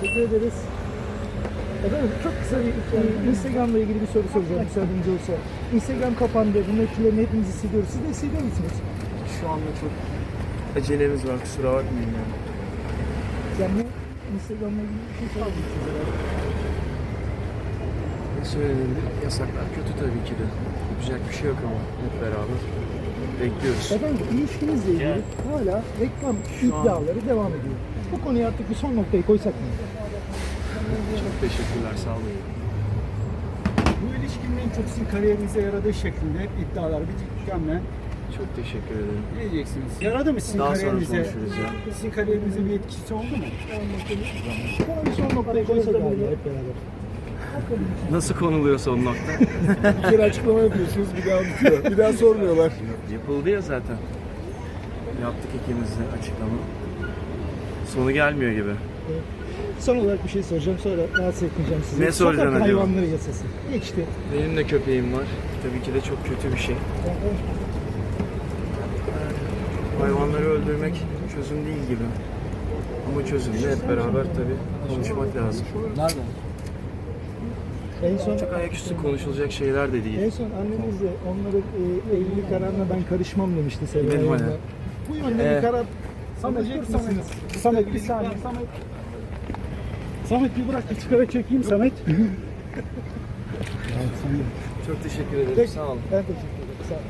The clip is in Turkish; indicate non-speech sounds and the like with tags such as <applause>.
Teşekkür ederiz. Efendim çok kısa bir e, Instagram'la ilgili bir soru soracağım müsaadeniz olursa. Instagram kapandı. Bunun etkilerini hepimiz hissediyoruz. Siz de hissediyor musunuz? Şu anda çok acelemiz var kusura bakmayın yani. Yani Instagram'la ilgili bir şey sormak Ne söylenebilir? Yasaklar kötü tabii ki de. Yapacak bir şey yok ama hep beraber bekliyoruz. Efendim ilişkinizle ilgili hala reklam iddiaları devam ediyor. Bu konuya artık bir son noktayı koysak mı? Çok teşekkürler sağ olun. Bu ilişkinin en çok sizin kariyerinize yaradığı şeklinde iddialar bir tükenme. Çok teşekkür ederim. Ne diyeceksiniz? Yaradı mı sizin Daha sonra kariyerinize? konuşuruz ya. Sizin kariyerinize bir etkisi oldu mu? Buna bir son noktayı koysak abi hep beraber. Nasıl konuluyor son nokta? Bir kere açıklama yapıyorsunuz bir daha bitiyor. Bir daha sormuyorlar. Yapıldı ya zaten. Yaptık ikimiz de açıklama. Sonu gelmiyor gibi. Son olarak bir şey soracağım sonra rahatsız etmeyeceğim sizi. Ne soracaksın Sokak acaba? hayvanları yasası. Geçti. Benim de köpeğim var. Tabii ki de çok kötü bir şey. Hayvanları öldürmek çözüm değil gibi. Ama çözüm de hep beraber tabii konuşmak lazım. En son Çok ayaküstü konuşulacak şeyler de değil. en son anneniz de onların e, evlilik kararına ben karışmam demişti Hanım'la. hadi. Bu yönde Ee, bir karar alacak mısınız? Samet bir saniye. Samet. Samet bir bırak bir sigara çekeyim <laughs> Samet. Çok teşekkür ederim. Sağ olun. Ben teşekkür ederim. Sağ olun.